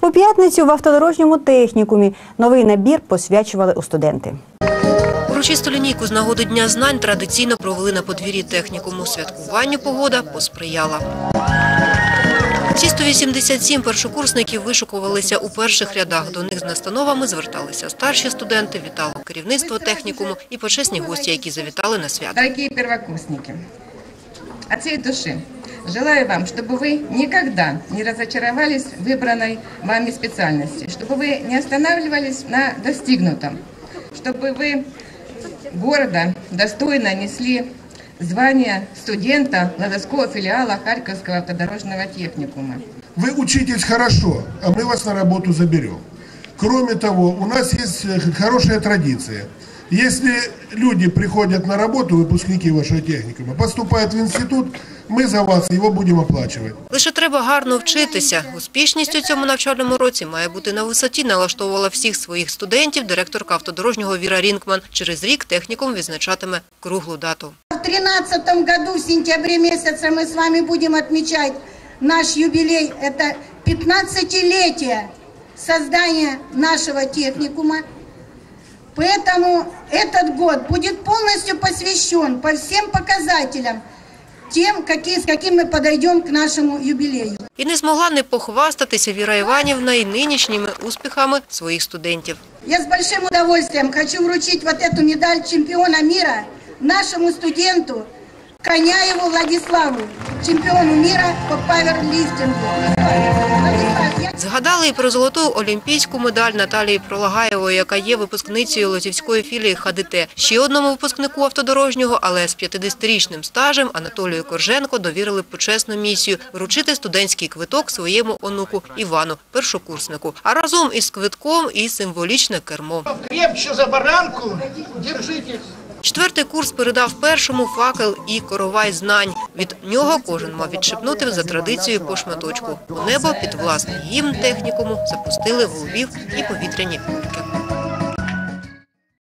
У п'ятницю в автодорожньому технікумі новий набір посвячували у студенти. Урочисту лінійку з нагоди Дня знань традиційно провели на подвір'ї технікуму. Святкуванню погода посприяла. Ці 187 першокурсників вишукувалися у перших рядах. До них з настановами зверталися старші студенти, вітало керівництво технікуму і почесні гості, які завітали на свято. Дорогие первокурсники, от всей души желаю вам, чтобы вы никогда не разочаровались выбранной вами специальности, чтобы вы не останавливались на достигнутом, чтобы вы гордо, достойно несли звание студента Ладожского филиала Харьковского автодорожного техникума. Вы учитесь хорошо, а мы вас на работу заберем. Кроме того, у нас есть э, хорошая традиция. Если люди приходят на работу, выпускники вашего техникума, поступают в институт, мы за вас его будем оплачивать. Лише треба гарно вчитися. Успішність у цьому навчальному році має бути на висоті, налаштовувала всіх своїх студентів директорка автодорожнього Віра Рінкман. Через рік технікум відзначатиме круглу дату. В 2013 году, в сентябре месяце, мы с вами будем отмечать наш юбилей. Это 15-летие создания нашего техникума. Поэтому этот год будет полностью посвящен по всем показателям тем, какие, с каким мы подойдем к нашему юбилею. І не змогла не похвастатися Віра Іванівна і нинішніми успіхами своїх студентів. Я с большим удовольствием хочу вручить вот эту медаль чемпиона мира нашему студенту Коняеву Владиславу, чемпиону мира по паверлифтингу. Згадали і про золоту олімпійську медаль Наталії Пролагаєвої, яка є випускницею Лозівської філії ХДТ. Ще одному випускнику автодорожнього, але з 50-річним стажем Анатолію Корженко довірили почесну місію вручити студентський квиток своєму онуку Івану, першокурснику. А разом із квитком і символічне кермо. Крепче за баранку, держитесь. Четвертий курс передав першому факел і коровай знань. Від нього кожен мав відшипнути за традицією по шматочку. У небо під власний гімн технікуму запустили голубів і повітряні кульки.